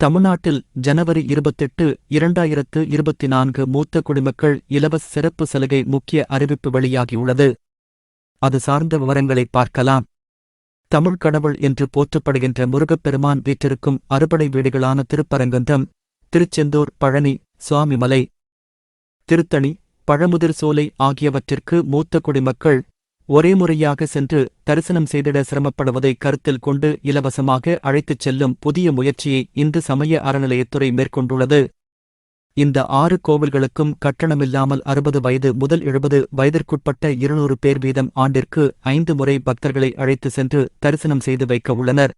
தமிழ்நாட்டில் ஜனவரி இருபத்தெட்டு இரண்டாயிரத்து இருபத்தி நான்கு மூத்த குடிமக்கள் இலவச சிறப்பு சலுகை முக்கிய அறிவிப்பு வெளியாகியுள்ளது. அது சார்ந்த விவரங்களை பார்க்கலாம். தமிழ் கடவுள் என்று போற்றப்படுகின்ற முருகப்பெருமான் வீற்றிருக்கும் அறுபடை வீடுகளான திருப்பரங்குன்றம் திருச்செந்தூர் பழனி சுவாமிமலை திருத்தணி பழமுதிர் சோலை ஆகியவற்றிற்கு மூத்த குடிமக்கள் ஒரே முறையாக சென்று தரிசனம் செய்திட சிரமப்படுவதை கருத்தில் கொண்டு இலவசமாக அழைத்துச் செல்லும் புதிய முயற்சியை இந்து சமய அறநிலையத்துறை மேற்கொண்டுள்ளது. இந்த ஆறு கோவில்களுக்கும் கட்டணமில்லாமல் அறுபது வயது முதல் எழுபது வயதிற்குட்பட்ட இருநூறு பேர் வீதம் ஆண்டிற்கு ஐந்து முறை பக்தர்களை அழைத்து சென்று தரிசனம் செய்து வைக்க உள்ளனர்.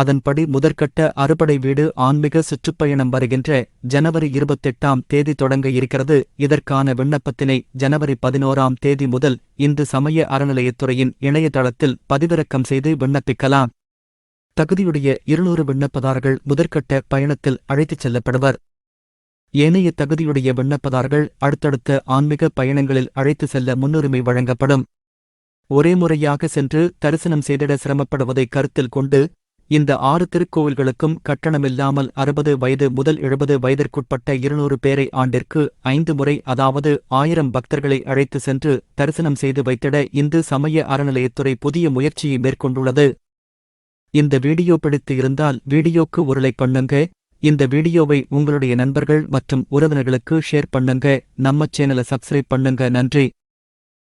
அதன்படி முதற்கட்ட அறுபடை வீடு ஆன்மீக சுற்றுப்பயணம் வருகின்ற ஜனவரி இருபத்தெட்டாம் தேதி தொடங்க இருக்கிறது. இதற்கான விண்ணப்பத்தினை ஜனவரி பதினோராம் தேதி முதல் இந்து சமய அறநிலையத்துறையின் இணையதளத்தில் பதிவிறக்கம் செய்து விண்ணப்பிக்கலாம். தகுதியுடைய இருநூறு விண்ணப்பதாரர்கள் முதற்கட்ட பயணத்தில் அழைத்துச் செல்லப்படுவர். ஏனைய தகுதியுடைய விண்ணப்பதாரர்கள் அடுத்தடுத்த ஆன்மீக பயணங்களில் அழைத்து செல்ல முன்னுரிமை வழங்கப்படும். ஒரே முறையாக சென்று தரிசனம் செய்திட சிரமப்படுவதை கருத்தில் கொண்டு இந்த ஆறு திருக்கோவில்களுக்கும் கட்டணமில்லாமல் அறுபது வயது முதல் எழுபது வயதிற்குட்பட்ட இருநூறு பேரை ஆண்டிற்கு ஐந்து முறை அதாவது ஆயிரம் பக்தர்களை அழைத்து சென்று தரிசனம் செய்து வைத்திட இந்து சமய அறநிலையத்துறை புதிய முயற்சியை மேற்கொண்டுள்ளது. இந்த வீடியோ பிடித்து இருந்தால் வீடியோக்கு ஒரு லைக் பண்ணுங்க. இந்த வீடியோவை உங்களுடைய நண்பர்கள் மற்றும் உறவினர்களுக்கு ஷேர் பண்ணுங்க. நம்ம சேனலை சப்ஸ்கிரைப் பண்ணுங்க. நன்றி.